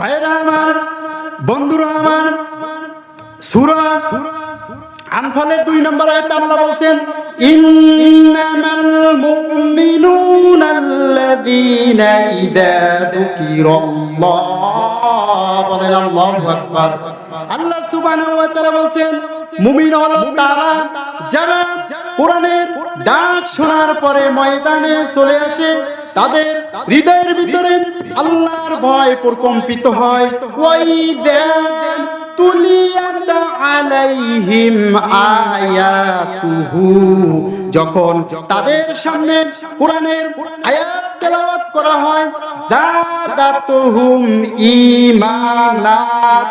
ভাইরা আমার, বন্ধুরা আমার, সুরা, আনফালের দুই নম্বর আয়াত আল্লাহ বলছেন, ইন্নামাল মুমিনুনা ইযা যুকিরাল্লাহ। আকবার। আল্লাহ সুবহানাহু ওয়া তাআলা বলছেন, মুমিন হলো তারা যারা কোরআনের ডাক শোনার পরে ময়দানে চলে আসে তাদের হৃদয়ের ভিতরে আল্লাহর ভয় প্রকম্পিত হয়। ওই যখন তাদের সামনে কোরআনের আয়াত করা হয়।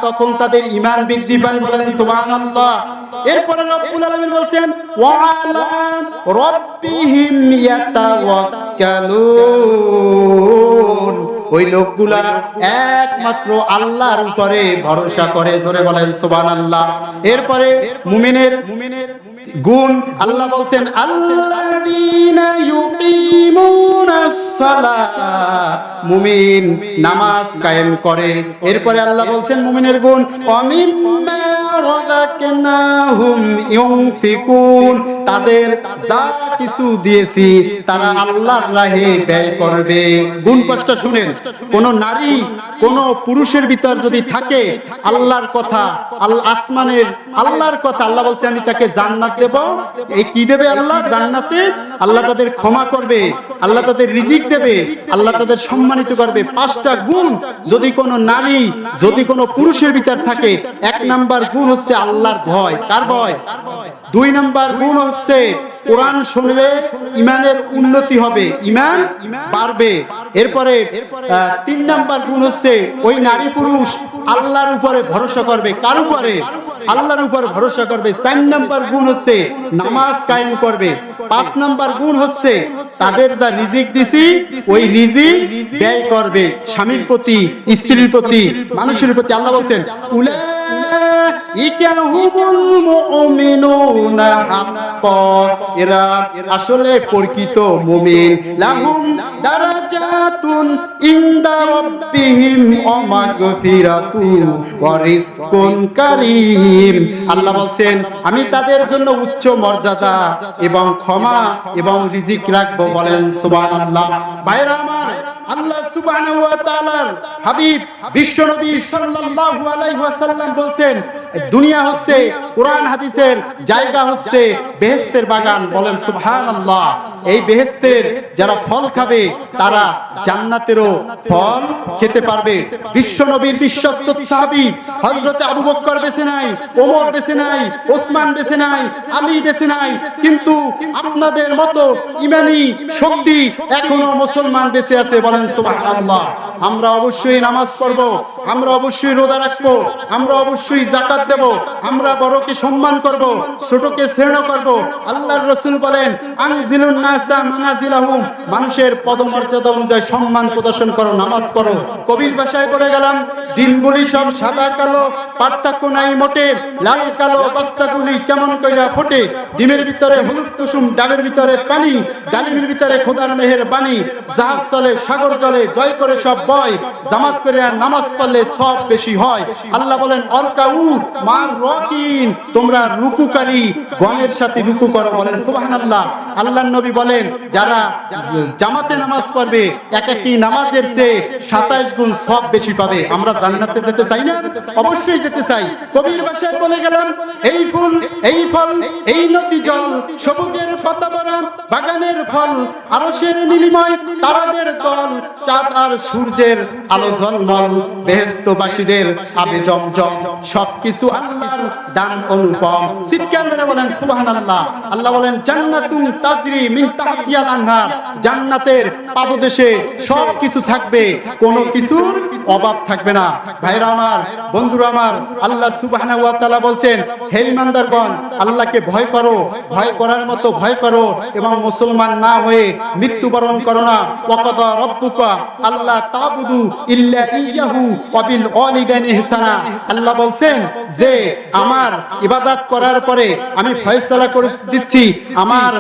তখন তাদের ঈমান বৃদ্ধি পায় বলেন সুবহানাল্লাহ। এরপরে রব্বুল আলামিন বলছেন ওয়া আলা রাব্বিহিম ইয়াতাওয়াক্কালুন। ওই লোকগুলা একমাত্র আল্লাহর উপরে ভরসা করে, জোরে বলেন সুবহানাল্লাহ। এরপরে মুমিনের মুমিনের গুণ, আল্লাহ বলছেন মুমিন নামাজ কায়েম করে। এরপরে আল্লাহ বলছেন, মুমিনের গুণ ইউনফিকুন। তাদের যা কিছু দিয়েছি, তারা আল্লাহর রাহে ব্যয় করবে। গুণ পাঁচটা শুনেন, কোন নারী, কোন পুরুষের ভিতর যদি থাকে আল্লাহর কথা আসমানের আল্লাহর কথা, আল্লাহ বলছে, আমি তাকে জান্নাত দেব। এই কি দেবে আল্লাহ? জান্নাতে? আল্লাহ তাদের ক্ষমা করবে, আল্লাহ তাদের রিজিক দেবে, আল্লাহ তাদের সম্মানিত করবে। পাঁচটা গুণ যদি কোনো নারী, যদি কোনো পুরুষের ভিতর থাকে, এক নাম্বার গুণ হচ্ছে আল্লাহর ভয়। কার ভয়? দুই নাম্বার গুণ হচ্ছে, কোরআন শুনলে ইমানের উন্নতি হবে, ইমান বাড়বে। এরপরে তিন নাম্বার গুণ হচ্ছে, ওই নারী পুরুষ আল্লাহর উপরে ভরসা করবে। কার উপরে? আল্লাহর উপর ভরসা করবে। চার নাম্বার গুণ হচ্ছে, নামাজ কায়েম করবে। পাঁচ নাম্বার গুণ হচ্ছে, তাদের যা রিজিক দিছি, ওই রিজিক ব্যয় করবে। স্বামীর প্রতি, স্ত্রীর প্রতি, মানুষের প্রতি আল্লাহ বলছেন উলা মুমিনুনা এরা আসলে মুমিন। লাহুম দারাজাতুন ইনদা রাব্বিহিম ওয়া রিজকুন কারীম। আল্লাহ আমি তাদের জন্য উচ্চ মর্যাদা এবং ক্ষমা এবং রিজিক রাখব। বলেন, সুবহানাল্লাহ। ভাইরা আমার, আল্লাহ সুবহানাহু ওয়া তাআলার হাবিব বিশ্বনবী সাল্লাল্লাহু আলাইহি ওয়াসাল্লাম বলছেন দুনিয়া হচ্ছে কোরআন হাদিসের জায়গা হচ্ছে বেহেস্তের বাগান বলেন সুবহানাল্লাহ। এই বেহেশতের যারা ফল খাবে, তারা জান্নাতেরও ফল খেতে পারবে। বিশ্বনবীর বিশ্বস্ত সাহাবী হযরত আবু বকর বেঁচে নাই ওমর বেঁচে নাই ওসমান বেঁচে নাই আলী বেঁচে নাই কিন্তু আপনাদের মতো ইমানি শক্তি এখনও মুসলমান বেঁচে আছে বলেন সুবহানাল্লাহ। আমরা অবশ্যই নামাজ পড়ব, আমরা অবশ্যই রোজা রাখব, আমরা অবশ্যই জাকাত দেব, আমরা বড়কে সম্মান করব, ছোটকে শ্রেণ করব। আল্লাহর রসুল বলেন নাসা মানাজিলাহুম মানুষের পদমর্যাদা অনুযায়ী সম্মান প্রদর্শন করো, নামাজ পড়ো। কবির ভাষায় বলে গেলাম, দিনগুলি সব সাদা, কালো, পার্থক্য নাই মোটে, লাল, কালো অবস্থাগুলি কেমন কইরা ফোটে? ডিমের ভিতরে হলুদ, কুসুম, ডাবের ভিতরে পানি, ডালিমের ভিতরে খোদার মেহের বাণী জাহাজ চলে, সাগর জলে জয় করে সব বয়, জামাত করে আর নামাজ পড়লে সব বেশি হয়। আল্লাহ বলেন অলকাউ মা রকিন, তোমরা রুকুকারী, গণের সাথে রুকু করো বলেন, সুবহানাল্লাহ। আল্লাহর নবী বলেন, যারা জামাতে নামাজ পড়বে এক একটি নামাজের চেয়ে সাতাইশ গুণ সব বেশি পাবে। আমরা জান্নাতে যেতে চাই না? অবশ্যই যেতে চাই। কবির বাসায় বলে গেলাম, এই ফুল, এই ফল, এই নদী জল, সবুজের পাতা ভরা ফল আরশের নীলিময়, তারাদের দল, চাঁদ আর সূর্যের আলো আবে সবকিছু আল্লাহর দান অনুপম। বলেন আল্লাহ বলেন, জান্নাতুন তাজরি মিন তাহতিয়াল আনহার। জান্নাতের পাদদেশে সব কিছু থাকবে, কোনো কিছুর অভাব থাকবে না। ভাইরা আমার, বন্ধুরা আমার, আল্লাহ সুবহানাহু ওয়া তাআলা বলছেন, হে ইমানদারগণ আল্লাহকে ভয় করো, ভয় করার মতো ভয় করো এবং মুসলমান না হয়ে মৃত্যুবরণ করো না। আল্লাহ তাবুদু ইল্লা ইয়াহু ওয়া বিল ওয়ালিদাইনি ইহসানা। আল্লাহ বলছেন যে, আমার ইবাদত করার পরে আমি ফয়সালা করে দিচ্ছি, আমার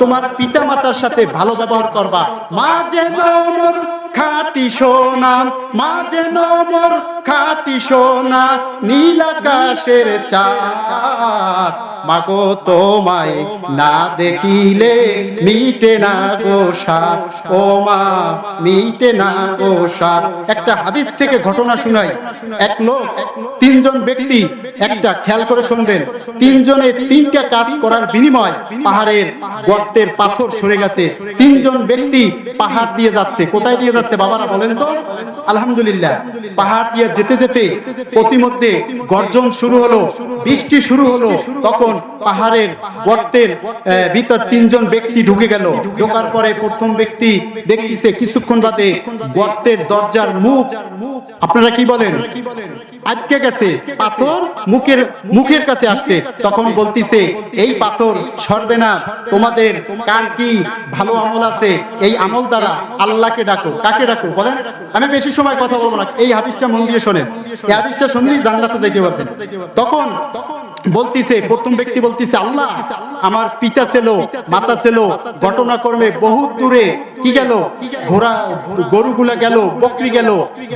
তোমার পিতা মাতার সাথে ভালো ব্যবহার করবা। মা যেন মোর খাটি সোনা, মা যেন মোর খাটি সোনা, নীল আকাশের চাঁদ। মাগো, তোমায় না দেখিলে মিটে না গো সাত ও মা, মিটে না গো সাত একটা হাদিস থেকে ঘটনা শুনাই। এক লোক, তিনজন ব্যক্তি একটা খেয়াল করে শুনবেন। তিনজনে তিনটা কাজ করার বিনিময় পাহাড়ের গর্তের পাথর সরে গেছে। তিনজন ব্যক্তি পাহাড় দিয়ে যাচ্ছে। কোথায় দিয়ে যাচ্ছে বাবারা বলেন তো? আলহামদুলিল্লাহ। পাহাড় দিয়ে যেতে যেতে প্রতিমধ্যে গর্জন শুরু হলো, বৃষ্টি শুরু হলো, তখন পাহাড়ের গর্তের ভিতর তিনজন ব্যক্তি ঢুকে গেল। ঢোকার পরে প্রথম ব্যক্তি দেখতেছে, কিছুক্ষণ বাদে গর্তের দরজার মুখ, আপনারা কি বলেন? আটকে গেছে। পাথর মুখের মুখের কাছে আসছে। তখন বলতিছে, এই পাথর সরবে না। তোমাদের কার কি ভালো আমল আছে? এই আমল দ্বারা আল্লাহকে ডাকো। কাকে ডাকো? বলেন, আমি বেশি সময় কথা বলব না। এই হাদিসটা মন দিয়ে শোনেন। এই হাদিসটা শুনলেই জান্নাতে যাইতে পারবেন। তখন বলতিছে, প্রথম ব্যক্তি বলতিছে, আল্লাহ, আমার পিতা ছিল, মাতা ছিল, ঘটনাক্রমে বহুত দূরে কি গেল? ঘোড়া, গরুগুলা গেল, বকরি গেল,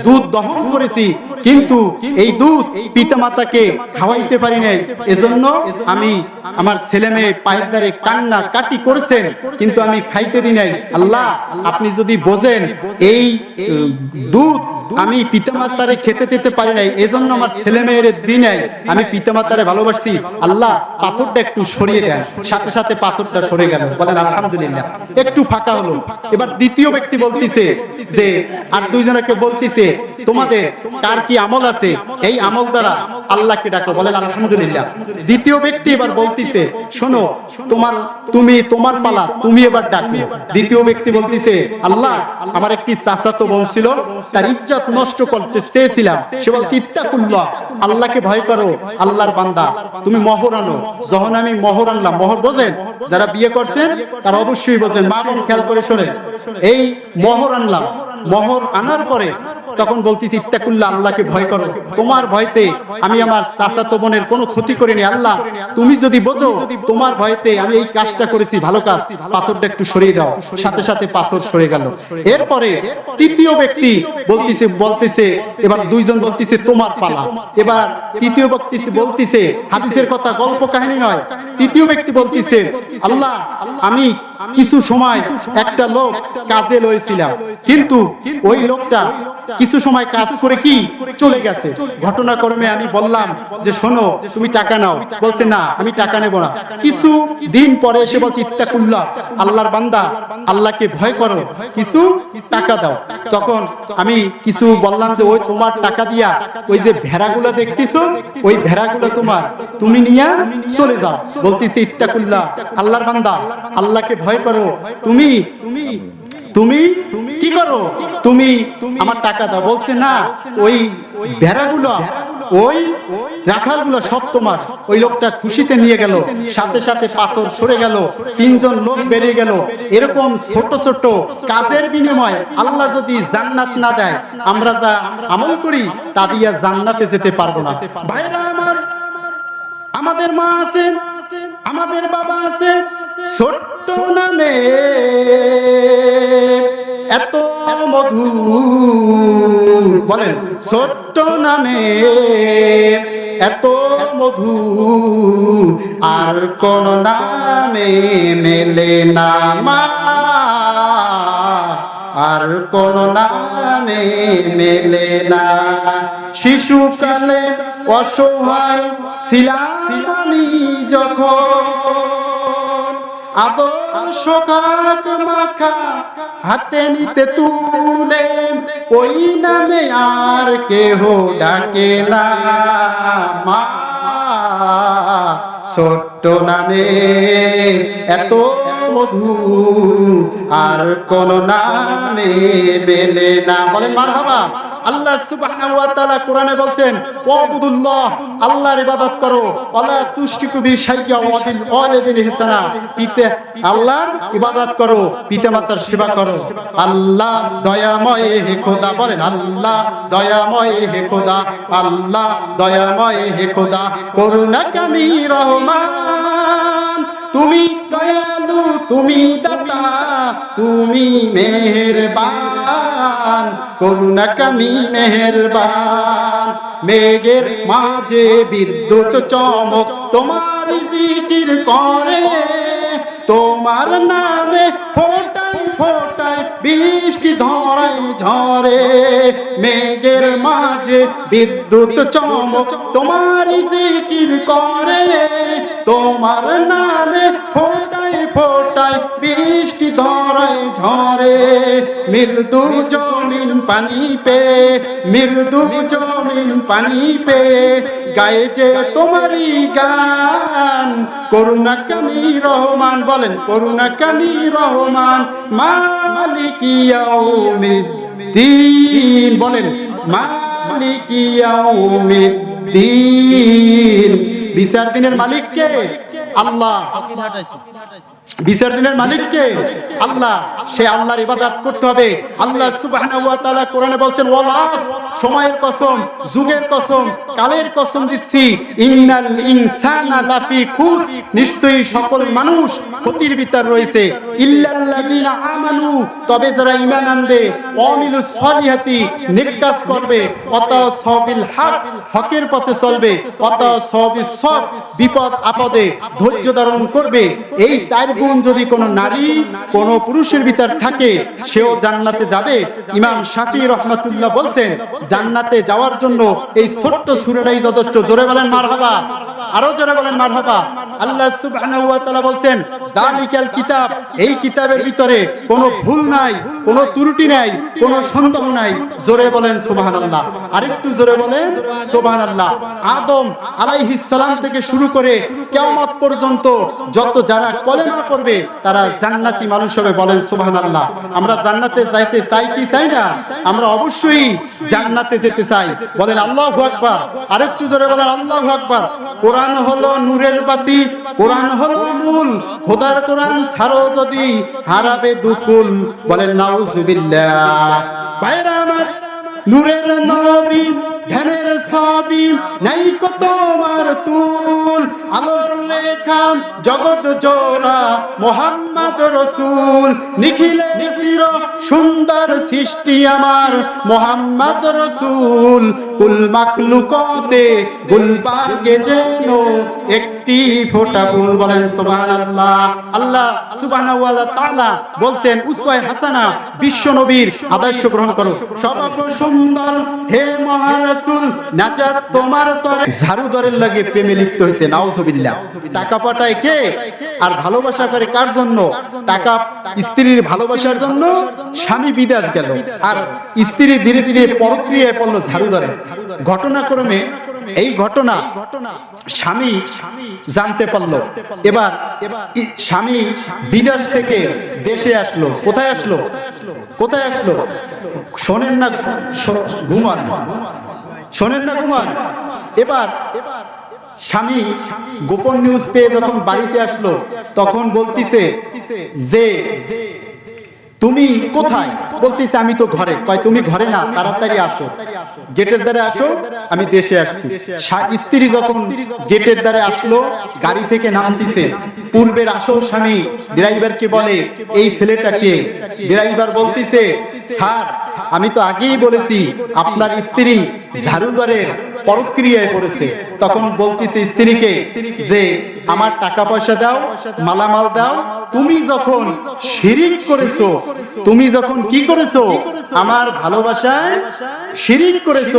দুধ দহন করেছি কিন্তু এই দুধ পিতা মাতাকে খাওয়াইতে পারি নাই। এজন্য আমি আমার ছেলে মেয়ে পায়ের কান্না কাটি করেছেন, কিন্তু আমি খাইতে দিই নাই। আল্লাহ, আপনি যদি বোঝেন, এই দুধ আমি পিতামাতারে খেতে দিতে পারি নাই, এজন্য আমার ছেলে মেয়ের দিই নাই। আমি পিতামাতারে ভালোবাসছি। আল্লাহ, পাথরটা একটু সরিয়ে দেন। সাথে সাথে পাথরটা সরে গেল। বলেন, আলহামদুলিল্লাহ। একটু ফাঁকা হলো। এবার দ্বিতীয় ব্যক্তি বলতিছে যে, আর দুইজনকে বলতিছে, তোমাদের কার কি আমল আছে? এই আমল দ্বারা আল্লাহকে ডাকো, বলেন, আলহামদুলিল্লাহ। দ্বিতীয় ব্যক্তি এবার বলতিছে, শোনো, তোমার, তুমি তোমার পালা, তুমি এবার ডাকো। দ্বিতীয় ব্যক্তি বলতিছে, আল্লাহ, আমার একটি চাচাতো বোন ছিল, তার ইজ্জত নষ্ট করতে চেয়েছিলাম। সে বলছে, ইত্তাকুল্লাহ, আল্লাহকে ভয় করো, আল্লাহর বান্দা, তুমি মোহর আনো। যখন আমি মোহর আনলাম, মোহর বোঝেন? যারা বিয়ে করছেন, তারা অবশ্যই বোঝেন। মা বোন খেয়াল করে শোনেন, এই মোহর আনলাম মোহর আনার পরে তখন বলতেছি ইত্তাকুল্লাহ আল্লাহকে ভয় করো। তোমার ভয়তে আমি আমার চাচাতো বোনের কোনো ক্ষতি করিনি, আল্লাহ। তুমি যদি বোঝো, তোমার ভয়তে আমি এই কাজটা করেছি, ভালো কাজ। পাথরটা একটু সরিয়ে দাও। সাথে সাথে পাথর সরে গেল। এরপরে তৃতীয় ব্যক্তি বলতেছে বলতেছে, এবার দুইজন বলতেছে, তোমার পালা। এবার তৃতীয় ব্যক্তি বলতেছে, হাদিসের কথা, গল্প কাহিনী নয়। তৃতীয় ব্যক্তি বলতেছে, আল্লাহ, আমি কিছু সময় একটা লোক কাজে লয়েছিলাম কিন্তু ওই লোকটা কিছু সময় কাজ করে কি চলে গেছে। ঘটনাক্রমে আমি বললাম যে, শোনো, তুমি টাকা নাও। বলছে, না, আমি টাকা নেব না। কিছু দিন পরে এসে বলছে, ইত্তাকুল্লাহ, আল্লাহর বান্দা, আল্লাহকে ভয় করো, কিছু টাকা দাও। তখন আমি কিছু বললাম যে, ওই তোমার টাকা দিয়া ওই যে ভেড়াগুলো দেখতেছো, ওই ভেড়াগুলো তোমার, তুমি নিয়ে চলে যাও। বলতেছি, ইত্তাকুল্লাহ, আল্লাহর বান্দা, আল্লাহকে ভয় করো। তুমি তুমি তুমি কি করো? তুমি আমার টাকা দাও। বলছে, না, ওই ভেড়াগুলো, ওই রাখালগুলো সব তোমার। ওই লোকটা খুশিতে নিয়ে গেল। সাথে সাথে পাথর সরে গেল। তিনজন লোক বেরিয়ে গেল। এরকম ছোট ছোট কাজের বিনিময়ে আল্লাহ যদি জান্নাত না দেয়, আমরা যা আমল করি, তা দিয়া জান্নাতে যেতে পারব না। ভাইরা আমার, আমাদের মা আছে, আমাদের বাবা আছে ছোট্ট নামে এত মধু বলেন, ছোট্ট নামে এত মধু আর কোন নামে মেলে না মা। আর কোন নামে মেলে না। শিশু শিশুকালে অসহায় ছিলাম আমি যখন আদর্শ কাক মাখা হাতে নিতে তুলে, ওই নামে আর কেহ ডাকে না। মা, ছোট্ট নামে এত মধু, আর কোন নামে না। বলেন, মারহাবা। আল্লাহ সুবহানাহু ওয়া তাআলা কোরআনে ওয়াবুদুল্লাহ, আল্লাহর ইবাদত করো। ওয়ালা তুশরিকু বি শাইয়্যা ওয়া বিল পিতা আল্লাহর ইবাদত করো পিতামাতার সেবা করো। আল্লাহ দয়াময় হে খোদা, বলেন, আল্লাহ দয়াময় হে খোদা, আল্লাহ দয়াময় হে খোদা করুণা কামি রহমান। তুমি তুমি দাতা, তুমি মেহেরবান, করুণা কামি মেহেরবান। মেঘের মাঝে বিদ্যুৎ চমক তোমার জিকির করে। তোমার নামে ফোটাই ফোটাই বৃষ্টি ধরাই ঝরে। মেঘের মাঝে বিদ্যুৎ চমক তোমার জিকির করে। তোমার নামে ফোটাই ফোটাই বৃষ্টি ধরাই ঝরে মৃদু জমিন পানি পে, মৃদু জমিন পানি পে। গায়ে যে তোমারই গান, করুণা কামি রহমান, বলেন করুণা কামি রহমান, মালিকিয়াউমিদ্দিন, বলেন মালিকিয়াউমিদ্দিন। বিচার দিনের মালিককে আল্লাহ বিচার দিনের মালিককে আল্লাহ, সে আল্লাহর ইবাদত করতে হবে। আল্লাহ সুবহানাহু ওয়া তাআলা কোরআনে ওয়ালাস, সময়ের কসম, যুগের কসম, কালের কসম দিচ্ছি। ইন্নাল ইনসানা লাফি খুস নিশ্চয়ই সকল মানুষ ক্ষতির ভিতর রয়েছে। ইল্লাল্লাযিনা আমানু, তবে যারা ঈমান আনবে, ওয়ামিলুস সলিহাতি নেক কাজ করবে। অত সবিল হক, হকের পথে চলবে। অত সবিস সব বিপদ আপদে ধৈর্য ধারণ করবে। এই চার যদি কোনো নারী কোনো পুরুষের ভিতর থাকে, সেও জান্নাতে যাবে। ইমাম শাফি রহমতুল্লাহ বলছেন, জান্নাতে যাওয়ার জন্য এই ছোট্ট সুরেরাই যথেষ্ট। জোরে বলেন, মারহাবা। আরও জোরে বলেন, মারহাবা। আল্লাহ সুবহানাহু ওয়া তাআলা বলছেন জালিকাল কিতাব, এই কিতাবের ভিতরে কোনো ভুল নাই, কোনো ত্রুটি নাই, কোনো সন্দেহ নাই। জোরে বলেন, সুবহানাল্লাহ। আরেকটু জোরে বলেন, সুবহানাল্লাহ। আদম আলাইহিস সালাম থেকে শুরু করে কিয়ামত পর্যন্ত যত যারা কলেমা করবে তারা জান্নাতি মানুষ হবে বলেন, সুবহানাল্লাহ। আমরা জান্নাতে যাইতে চাই কি চাই না? আমরা অবশ্যই জান্নাতে যেতে চাই। বলেন, আল্লাহু আকবার। আরেকটু জোরে বলেন, আল্লাহু আকবার। কোরআন হলো নূরের বাতি, কোরআন হলো মূল। খোদার কোরআন ছাড়ো যদি হারাবে দুকুল বলেন নাউজুবিল্লাহ। বাইরা আমার, নূরের নবী ধ্যানের সবই নাই কত তোমার তুল। আলোর রেখা জগৎ জোড়া, মোহাম্মদ রসুল। নিখিলে চির সুন্দর সৃষ্টি আমার, মোহাম্মদ রসুল। কুল মাকলুকতে গুলবাগে যেন একটি ফোঁটা ফুল বলেন সুবহানাল্লাহ। আল্লাহ সুবহানাহু ওয়া তাআলা বলছেন, উসওয়ায়ে হাসানা, বিশ্ব নবীর আদর্শ গ্রহণ করো। সর্ব সুন্দর, হে তোমার তরে ঝাড়ু দরের লাগে প্রেমে লিপ্ত টাকা পাঠায় কে? আর ভালোবাসা করে কার জন্য? টাকা স্ত্রীর ভালোবাসার জন্য স্বামী বিদেশ গেল। আর স্ত্রী ধীরে ধীরে ঝাড়ু ধরে ঘটনাক্রমে এই ঘটনা স্বামী জানতে পারল। এবার স্বামী বিদেশ থেকে দেশে আসলো। কোথায় আসলো? কোথায় আসলো? শোনেন না ঘুমান। শোনেন না এবার এবার স্বামী গোপন নিউজ পেয়ে যখন বাড়িতে আসলো তখন বলতিছে যে তুমি কোথায়? বলতিছে, আমি তো ঘরে। কয়, তুমি ঘরে না, তাড়াতাড়ি আসো। গেটের দ্বারে আসো, আমি দেশে আসছি। স্ত্রী যখন গেটের দ্বারে আসলো, গাড়ি থেকে নামতিছে। পূর্বের আসো স্বামী ড্রাইভারকে বলে, এই ছেলেটাকে ড্রাইভার বলতিছে, স্যার, আমি তো আগেই বলেছি, আপনার স্ত্রী ঝাড়ুদারের পরক্রিয়ায় পড়েছে। তখন বলতেছে স্ত্রীকে যে, আমার টাকা পয়সা দাও, মালামাল দাও, তুমি যখন শিরিক করেছ, তুমি যখন কি করেছ, আমার ভালোবাসায় শিরিক করেছ,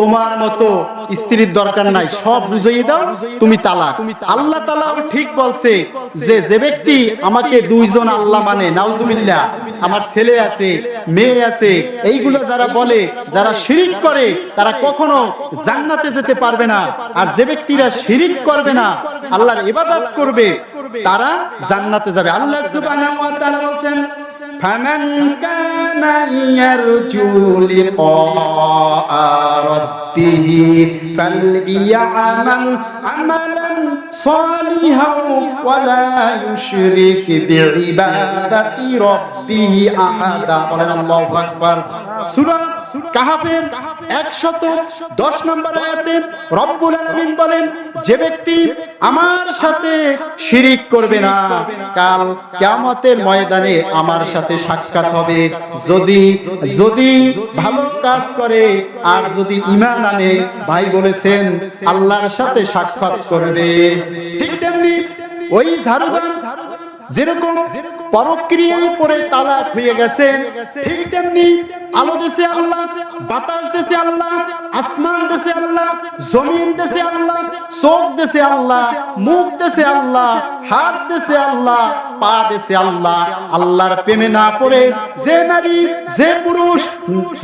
তোমার মতো স্ত্রীর দরকার নাই, সব বুঝিয়ে দাও, তুমি তালাক। আল্লাহ তালাও ঠিক বলছে যে যে ব্যক্তি আমাকে দুইজন আল্লাহ মানে নাউজুবিল্লাহ, আমার ছেলে আছে, মেয়ে আছে, এইগুলো যারা বলে, যারা শিরিক করে, তারা কখনো জান্নাতে যেতে পারবে না। আর যে ব্যক্তিরা শিরিক করবে না আল্লাহর ইবাদত করবে তারা জান্নাতে যাবে আল্লাহ সুবহানাহু ওয়া তাআলা বলছেন فمن كان يرجو لقاء ربه فليعمل عملا صالحا ولا يشرك بعبادة ربه ফিহি আহাদা বলেন আল্লাহু আকবার কাহাফের 110 নম্বর আয়াতে রব্বুল আলামিন বলেন, যে ব্যক্তি আমার সাথে শিরিক করবে না, কাল কিয়ামতের ময়দানে আমার সাথে সাক্ষাৎ হবে। যদি যদি ভালো কাজ করে আর যদি ঈমান আনে, ভাই বলেছেন, আল্লাহর সাথে সাক্ষাৎ করবে। ঠিক তেমনি ওই ঝাড়ুদার যেরকম পরক্রিয়ায় পরে তালাক হয়ে গেছে ঠিক তেমনি আলো দেশে আল্লাহ, বাতাস দেশে আল্লাহ, আসমান দেশে আল্লাহ, জমিন দেশে আল্লাহ, চোখ দেশে আল্লাহ, মুখ দেশে আল্লাহ, হাত দেশে আল্লাহ, পা দেশে আল্লাহ। আল্লাহর প্রেমে না পড়ে যে নারী, যে পুরুষ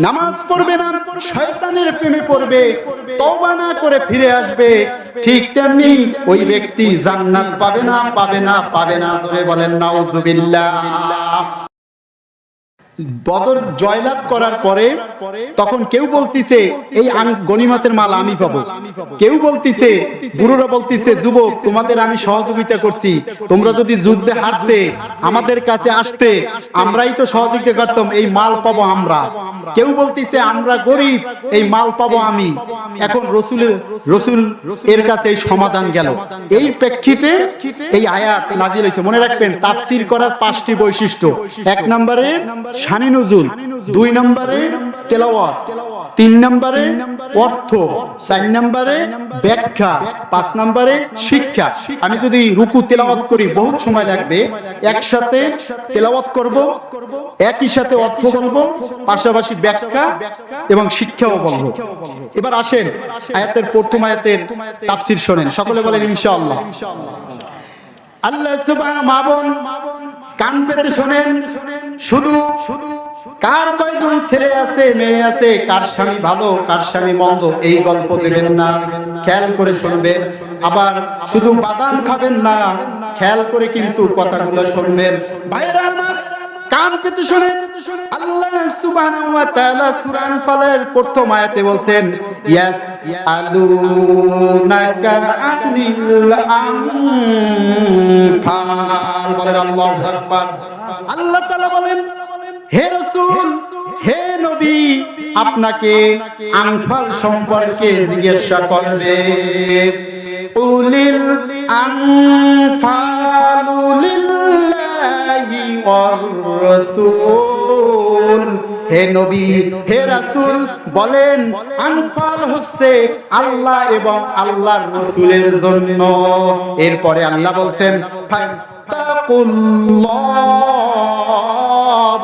নামাজ পড়বে না, শয়তানের প্রেমে পড়বে, তওবা না করে ফিরে আসবে। ঠিক তেমনি ওই ব্যক্তি জান্নাত পাবে না পাবে না পাবে না। জোরে বলেন, নাউজুবিল্লাহ। মিল্লাহ বদর জয়লাভ করার পরে তখন কেউ বলতিছে, এই গনিমতের মাল আমি পাবো। কেউ বলতিছে, বুড়োরা বলতিছে, যুবক, তোমাদের আমি সহযোগিতা করছি। তোমরা যদি যুদ্ধে হারতে, আমাদের কাছে আসতে, আমরাই তো সহযোগিতা করতাম, এই মাল পাবো আমরা। কেউ বলতিছে, আমরা গরিব, এই মাল পাবো আমি। এখন রসুলের রসুল এর কাছে এই সমাধান গেল। এই প্রেক্ষিতে এই আয়াত নাজিল হয়েছে। মনে রাখবেন, তাফসির করার পাঁচটি বৈশিষ্ট্য। এক নম্বরে শানি নজুল, দুই নম্বরে তেলাওয়াত, তিন নম্বরে অর্থ, চার নম্বরে ব্যাখ্যা, পাঁচ নম্বরে শিক্ষা। আমি যদি রুকু তেলাওয়াত করি, বহুত সময় লাগবে। একসাথে তেলাওয়াত করব, একই সাথে অর্থ বলব, পাশাপাশি ব্যাখ্যা এবং শিক্ষাও বলব। এবার আসেন, আয়াতের প্রথম আয়াতের তাফসির শোনেন। সকলে বলেন, ইনশাআল্লাহ। আল্লাহ সুবহান মাবন কান পেতে শোনেন। শুধু শুধু কার কয়জন ছেলে আছে, মেয়ে আছে, কার স্বামী ভালো, কার স্বামী মন্দ, এই গল্প দেবেন না। খেয়াল করে শুনবেন। আবার শুধু বাদাম খাবেন না, খেয়াল করে কিন্তু কথাগুলো শুনবেন। ভাইরা আমার কান পেতে শুনেন আল্লাহ সুবহানাহু ওয়া তাআলা সূরা আনফালের প্রথম আয়াতে বলছেন, ইয়াস আনিল আল্লাহু আকবার। আল্লাহ তাআলা বলেন, হে রাসূল, হে নবী, আপনাকে আনফাল সম্পর্কে জিজ্ঞাসা করবে। উলিল আনফালু লিল্লাহি ওয়ার রাসূল হে নবী, হে রাসূল, বলেন, আনফাল হচ্ছে আল্লাহ এবং আল্লাহর রাসূলের জন্য। এরপরে আল্লাহ বলছেন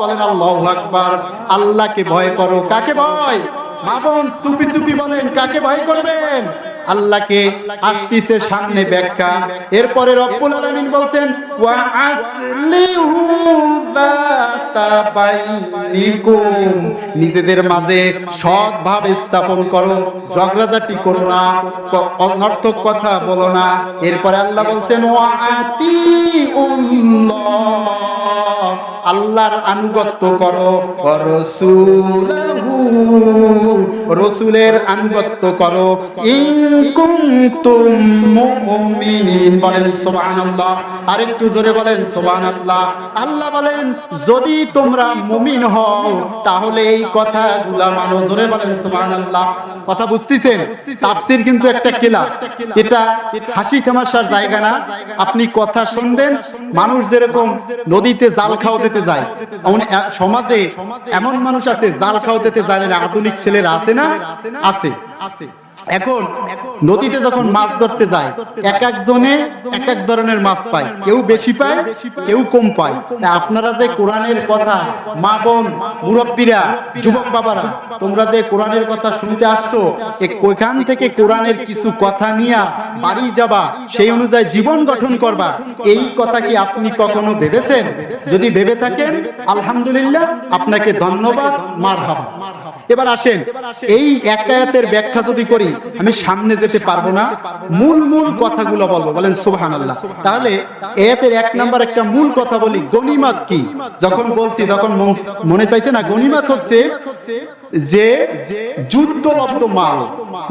বলেন, আল্লাহু আকবার। আল্লাহকে ভয় করো। কাকে ভয়? মা বোন, চুপি চুপি বলেন, কাকে ভয় করবেন? আল্লাহকে আসতিছে সামনে ব্যাখ্যা। এরপরে রব্বুল আলামিন বলছেন, ওয়া আসলিহু বাইনিকুম। নিজেদের মাঝে সৎ ভাব স্থাপন করো, ঝগড়াঝাটি করো না, অনর্থক কথা বলো না। এরপরে আল্লাহ বলছেন, ওয়া আতিউল্লাহ। আল্লাহর আনুগত্য করো। ওয়া রাসূলাহু, রসুলের আনুগত্য করো। ইন কুনতুম মুমিনিন, বলেন সুবহানাল্লাহ। জোরে বলেন সুবহানাল্লাহ। আল্লাহ বলেন, যদি তোমরা মুমিন হও, তাহলে এই কথাগুলা মানো। জোরে বলেন সুবহানাল্লাহ। কথা বুঝতেছেন? তাফসীর কিন্তু একটা ক্লাস। এটা হাসি তামাশার জায়গা না। আপনি কথা শুনবেন, মানুষ যেরকম নদীতে জাল খাওয়া দিতে যায়। সমাজে এমন মানুষ আছে জাল খাওয়াতে জানে না, আধুনিক ছেলেরা আছে না? আছে আছে। এখন নদীতে যখন মাছ ধরতে যায়, এক একজনে এক এক ধরনের মাছ পায়। কেউ বেশি পায়, কেউ কম পায়। আপনারা যে কোরআনের কথা, মা বোন, মুরব্বীরা, যুবক বাবারা, তোমরা যে কোরআনের কথা শুনতে আসছো কোখান থেকে কোরআনের কিছু কথা নিয়ে বাড়ি যাবা, সেই অনুযায়ী জীবন গঠন করবা। এই কথা কি আপনি কখনো ভেবেছেন? যদি ভেবে থাকেন, আলহামদুলিল্লাহ, আপনাকে ধন্যবাদ মার এবার আসেন, এই একায়াতের ব্যাখ্যা যদি করি আমি সামনে যেতে পারব না, মূল মূল কথাগুলো বলব। বলেন সুহান আল্লাহ তাহলে এতের এক নাম্বার একটা মূল কথা বলি, গনিমাত কি? যখন বলছি, তখন মনে চাইছে না, গনিমাত হচ্ছে যে যুদ্ধলব্ধ মাল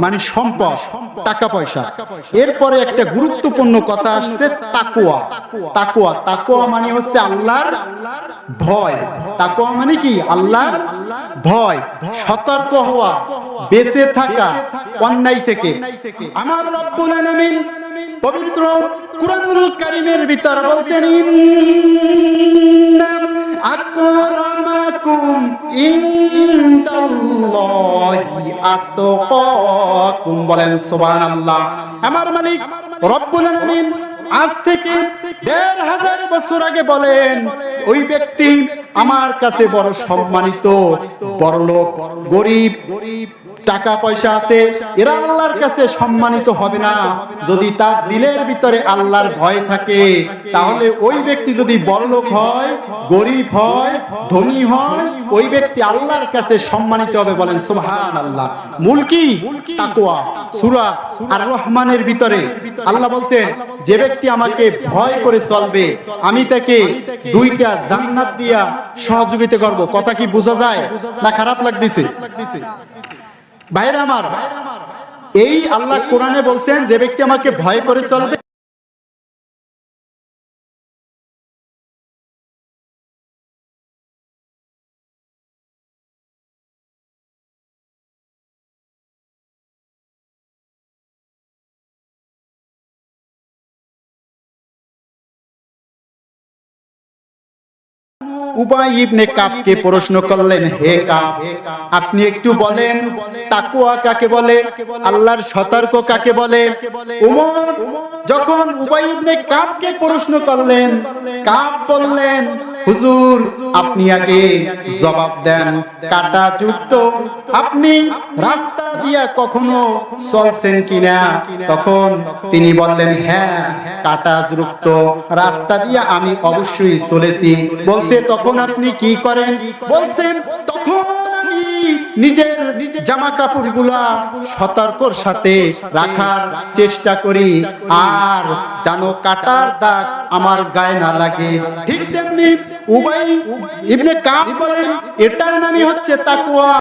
মানে সম্পদ, টাকা পয়সা। এরপরে একটা গুরুত্বপূর্ণ কথা আসছে তাকুয়া তাকুয়া তাকুয়া মানে হচ্ছে আল্লাহর ভয়। তাকুয়া মানে কি? আল্লাহর ভয়। সতর্ক হওয়া, বেঁচে থাকা, অন্যায় থেকে। আমার রব্বুল পবিত্র কুরআনুল কারীমের ভিতর বলছেন ইন্না আকরামাকুম ইনদাল্লাহি আতকাকুম বলেন, সুবহানাল্লাহ। আমার মালিক রব্বুল আলামিন আজ থেকে দেড় হাজার বছর আগে বলেন, ওই ব্যক্তি আমার কাছে বড় সম্মানিত বড় লোক গরিব গরিব টাকা পয়সা আছে, এরা আল্লাহর কাছে সম্মানিত হবে না। যদি তার দিলের ভিতরে আল্লাহর ভয় থাকে, তাহলে ওই ব্যক্তি যদি বড়লোক হয়, গরিব হয়, ধনী হয়, ওই ব্যক্তি আল্লাহর কাছে সম্মানিত হবে বলেন সুবহান আল্লাহ মূল কি? তাকওয়া। সূরা আর রহমানের ভিতরে আল্লাহ বলছেন, যে ব্যক্তি আমাকে ভয় করে চলবে, আমি তাকে দুইটা জান্নাত দিয়া সহযোগিতা করব। কথা কি বোঝা যায় না খারাপ লাগতেছে? ভাইরা আমার এই আল্লাহ কোরআনে বলছেন যে ব্যক্তি আমাকে ভয় করে চলবে উবাই ইবনে কাপকে প্রশ্ন করলেন, হে কাপ আপনি একটু বলেন তাকুয়া কাকে বলে, আল্লাহর সতর্ক কাকে বলে? উমর যখন উবাই ইবনে কাপকে প্রশ্ন করলেন কাপ বললেন হুজুর, আপনি আগে জবাব দেন। কাটা যুক্ত আপনি রাস্তা দিয়া কখনো চলছেন কিনা? তখন তিনি বললেন হ্যাঁ কাটা যুক্ত রাস্তা দিয়া আমি অবশ্যই চলেছি। বলছে, তখন আপনি কি করেন? বলছেন, তখন নিজের জামা কাপড়গুলা সতর্কর সাথে রাখার চেষ্টা করি। আর জানো কাটার দাগ আমার গায়ে না লাগে। ঠিক তেমনি উবাই ইবনে কাব বলেন, এটার নামই হচ্ছে তাকুয়া